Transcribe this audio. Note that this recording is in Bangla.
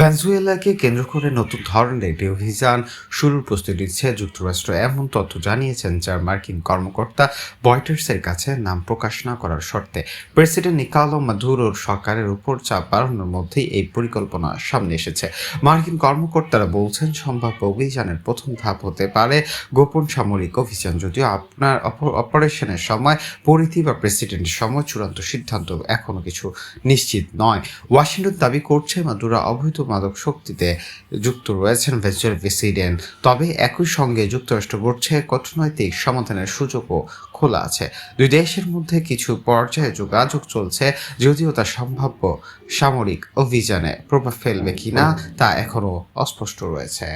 ভেনেজুয়েলাকে কেন্দ্র করে নতুন ধরনের একটি অভিযান শুরুর প্রস্তুতি নিচ্ছে যুক্তরাষ্ট্র। এমন তথ্য জানিয়েছেন যার মার্কিন কর্মকর্তা বয়টার্সের কাছে নাম প্রকাশ না করার শর্তে। প্রেসিডেন্ট নিকালো মাদুরোর সরকারের উপর চাপ বাড়ানোর মধ্যেই এই পরিকল্পনা সামনে এসেছে। মার্কিন কর্মকর্তারা বলছেন, সম্ভাব্য অভিযানের প্রথম ধাপ হতে পারে গোপন সামরিক অভিযান। যদিও আপনার অপ- অপারেশনের সময় পরিধি বা প্রেসিডেন্টের সময় চূড়ান্ত সিদ্ধান্ত এখনও কিছু নিশ্চিত নয়। ওয়াশিংটন দাবি করছে মাদুরা অবৈধ মাদক শক্তিতে যুক্ত রয়েছেন ভেনেজুয়েলার প্রেসিডেন্ট তবে একই সঙ্গে যুক্তরাষ্ট্র গড়ছে কূটনৈতিক সমাধানের সুযোগও খোলা আছে। দুই দেশের মধ্যে কিছু পর্যায়ে যোগাযোগ চলছে, যদিও তা সম্ভাব্য সামরিক অভিযানে প্রভাব ফেলবে কিনা তা এখনও অস্পষ্ট রয়েছে।